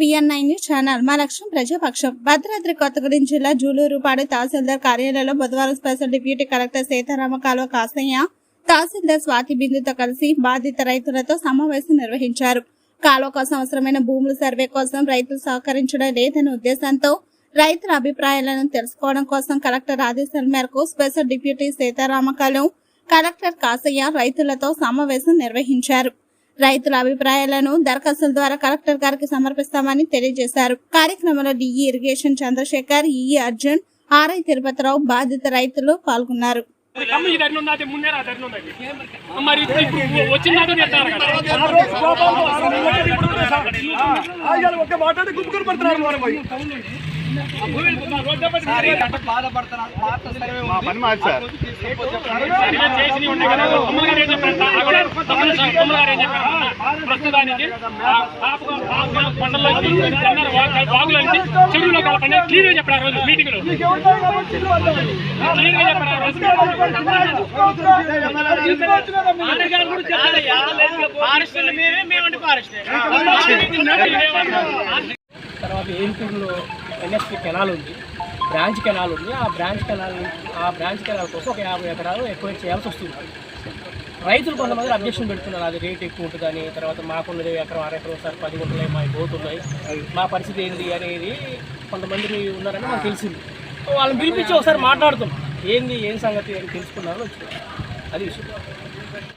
VN nine news channel. మా లక్ష్యం ప్రజాపక్షం. భద్రాద్రి కొత్తగూడెం జిల్లా జూలూరుపాడు తహసీల్దార్ కార్యాలయంలో బుధవారం స్పెషల్ డిప్యూటీ కలెక్టర్ సీతారామ కాలువ కాసయ్య తహసీల్దార్ స్వాతి బిందుతో కలిసి బాధిత రైతులతో సమావేశం నిర్వహించారు. కాలువ కోసం అవసరమైన భూముల సర్వే కోసం రైతులు సహకరించడం లేదనే ఉద్దేశంతో రైతుల అభిప్రాయాలను తెలుసుకోవడం కోసం కలెక్టర్ ఆదేశాల మేరకు special deputy Sitarama collector Kasaiah రైతులతో సమావేశం నిర్వహించారు. రైతుల అభిప్రాయాలను దరఖాస్తుల ద్వారా కలెక్టర్ గారికి సమర్పిస్తామని తెలియజేశారు. కార్యక్రమంలో D E irrigation Chandrasekhar E E Arjun R I Tirupati Rao బాధిత రైతులు పాల్గొన్నారు. ఈ ఉన్నది ముందే ఆ ఉన్నది మరి ఇప్పుడు వచ్చిందాక చెప్తారు కదా ఆయన ఒక మాట్లాడి గుప్పుకొని పడుతున్నారు మనం పోయి. పని మార్చి సార్. ప్రస్తుతానికి నుంచి చెరువులో కలపండి. క్లియర్గా చెప్పారు ఆ రోజు. మీటింగ్లో గా చెప్పారు. ఆ రోజు తర్వాత ఏన్పూర్లో ఎన్ఎస్పి కెనాల్ ఉంది? బ్రాంచ్ కెనాల్ ఉంది. ఆ బ్రాంచ్ కెనాల్ ఆ బ్రాంచ్ కెనాల్ కోసం ఒక యాభై ఎకరాలు ఎక్కువ చేయాల్సి వస్తుంది. రైతులు కొంతమంది అబ్జెక్షన్ పెడుతున్నారు. అది రేట్ ఎక్కువ ఉంటుందని తర్వాత మాకున్నది ఎకరం అర ఎకరం సార్ పది గుంటలే మా పోతున్నాయి మా పరిస్థితి ఏంటి అనేది కొంతమంది ఉన్నారని మాకు తెలిసింది. వాళ్ళని పిలిపించి ఒకసారి మాట్లాడుతాం. ఏంది ఏం సంగతి అని తెలుసుకున్నారో వచ్చింది. అది విషయం.